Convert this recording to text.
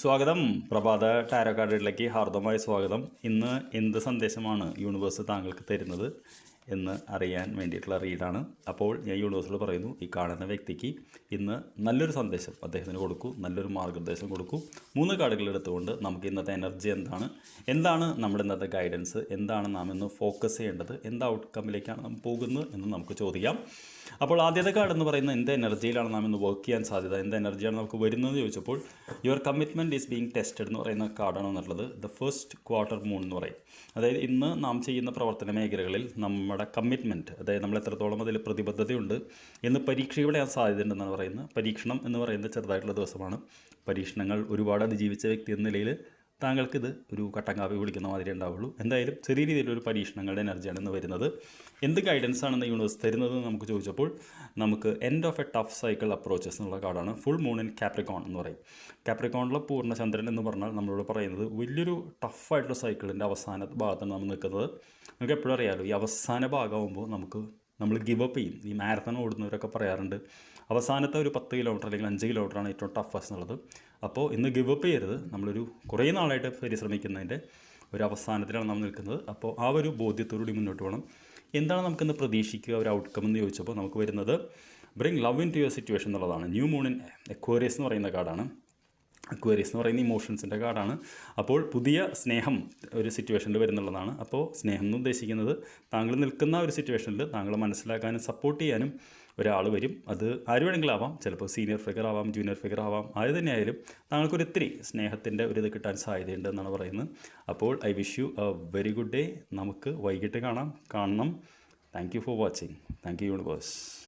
സ്വാഗതം. പ്രഭാത ടാരോ കാർഡിലേക്ക് ഹാർദമായ സ്വാഗതം. ഇന്ന് എന്ത് സന്ദേശമാണ് യൂണിവേഴ്സ് താങ്കൾക്ക് തരുന്നത് എന്ന് അറിയാൻ വേണ്ടിയിട്ടുള്ള റീഡാണ് അപ്പോൾ ഞാൻ യൂണിവേഴ്സിൽ പറയുന്നു ഈ കാണുന്ന വ്യക്തിക്ക് ഇന്ന് നല്ലൊരു സന്ദേശം അദ്ദേഹത്തിന് കൊടുക്കൂ നല്ലൊരു മാർഗനിർദ്ദേശം കൊടുക്കൂ. മൂന്ന് കാർഡുകൾ എടുത്തുകൊണ്ട് നമുക്ക് ഇന്നത്തെ എനർജി എന്താണ്? എന്താണ് നമ്മുടെ ഇന്നത്തെ ഗൈഡൻസ് എന്താണ് നാം ഇന്ന് ഫോക്കസ് ചെയ്യേണ്ടത്? എന്ത് ഔട്ട്കമ്മിലേക്കാണ് നാം പോകുന്നത് എന്ന് നമുക്ക് ചോദിക്കാം. അപ്പോൾ ആദ്യത്തെ കാർഡ് എന്ന് പറയുന്നത് എന്ത് എനർജിയിലാണ് നാം ഇന്ന് വർക്ക് ചെയ്യാൻ സാധ്യത? എന്ത് എനർജിയാണ് നമുക്ക് വരുന്നത് ചോദിച്ചപ്പോൾ your commitment is being tested എന്ന് പറയുന്ന കാർഡാണ് വന്നിട്ടുള്ളത്. ദ ഫസ്റ്റ് ക്വാർട്ടർ മൂൺ എന്ന് പറയും. അതായത് ഇന്ന് നാം ചെയ്യുന്ന പ്രവർത്തന മേഖലകളിൽ നമ്മുടെ കമ്മിറ്റ്മെന്റ് അതായത് നമ്മൾ എത്രത്തോളം അതിൽ പ്രതിബദ്ധതയുണ്ട് എന്ന് പരീക്ഷയുടെ സാധ്യതയുണ്ടെന്നാണ് പറയുന്നത്. പരീക്ഷണം എന്ന് പറയുന്നത് ചെറുതായിട്ടുള്ള ദിവസമാണ്. പരീക്ഷണങ്ങൾ ഒരുപാട് അതിജീവിച്ച വ്യക്തി എന്ന നിലയിൽ താങ്കൾക്കിത് ഒരു കട്ടൻ കാപ്പി കുടിക്കുന്ന മാതിരി ഉണ്ടാവുള്ളൂ. എന്തായാലും ചെറിയ രീതിയിലൊരു പരീക്ഷണങ്ങളുടെ എനർജിയാണ് ഇന്ന് വരുന്നത്. എന്ത് ഗൈഡൻസ് ആണെന്ന് യൂണിവേഴ്സ് തരുന്നത് നമുക്ക് ചോദിച്ചപ്പോൾ നമുക്ക് end of a tough cycle approaches എന്നുള്ള കാർഡാണ്. ഫുൾ മൂൺ ഇൻ കാപ്രിക്കോൺ എന്ന് പറയും. കാപ്രിക്കോണിലെ പൂർണചന്ദ്രൻ എന്ന് പറഞ്ഞാൽ നമ്മളോട് പറയുന്നത് വലിയൊരു ടഫായിട്ടുള്ള സൈക്കിളിന്റെ അവസാന ഭാഗത്താണ് നമ്മൾ നിൽക്കുന്നത്. നമുക്ക് എപ്പോഴും അറിയാമല്ലോ ഈ അവസാന ഭാഗമാകുമ്പോൾ നമുക്ക് നമ്മൾ ഗിവ് അപ്പ് ചെയ്യും. ഈ മാരത്തൺ ഓടുന്നവരൊക്കെ പറയാറുണ്ട് അവസാനത്തെ ഒരു പത്ത് കിലോമീറ്റർ അല്ലെങ്കിൽ അഞ്ച് കിലോമീറ്ററാണ് ഏറ്റവും ടഫസ്റ്റ് എന്നുള്ളത്. അപ്പോൾ ഇന്ന് ഗിവ് അപ്പ് ചെയ്യരുത്. നമ്മളൊരു കുറേ നാളായിട്ട് പരിശ്രമിക്കുന്നതിന്റെ ഒരു അവസാനത്തിലാണ് നാം നിൽക്കുന്നത്. അപ്പോൾ ആ ഒരു ബോധ്യത്തോടുകൂടി മുന്നോട്ട് പോകണം. എന്താണ് നമുക്കിന്ന് പ്രതീക്ഷിക്കുക ഒരു ഔട്ട്കം എന്ന് ചോദിച്ചപ്പോൾ നമുക്ക് വരുന്നത് bring love into your situation എന്നുള്ളതാണ്. ന്യൂ മൂൺ ഇൻ എക്വേറിയസ് എന്ന് പറയുന്ന കാർഡാണ് അക്വേറിയസ് എന്ന് പറയുന്ന ഇമോഷൻസിന്റെ കാർഡാണ് അപ്പോൾ പുതിയ സ്നേഹം ഒരു സിറ്റുവേഷനിൽ വരുന്നുള്ളതാണ്. അപ്പോൾ സ്നേഹം എന്ന് ഉദ്ദേശിക്കുന്നത് താങ്കൾ നിൽക്കുന്ന ഒരു സിറ്റുവേഷനിൽ താങ്കൾ മനസ്സിലാക്കാനും സപ്പോർട്ട് ചെയ്യാനും ഒരാൾ വരും. അത് ആര് വേണമെങ്കിലും ആവാം. ചിലപ്പോൾ സീനിയർ ഫിഗർ ആവാം ജൂനിയർ ഫിഗർ ആവാം. ആര് തന്നെയായാലും താങ്കൾക്കൊരു ഇത്തിരി സ്നേഹത്തിന്റെ ഒരു ഇത് കിട്ടാൻ സാധ്യതയുണ്ട് എന്നാണ് പറയുന്നത്. അപ്പോൾ I wish you a very good day നമുക്ക് വൈകിട്ട് കാണാം. കാണണം. Thank you for watching thank you universe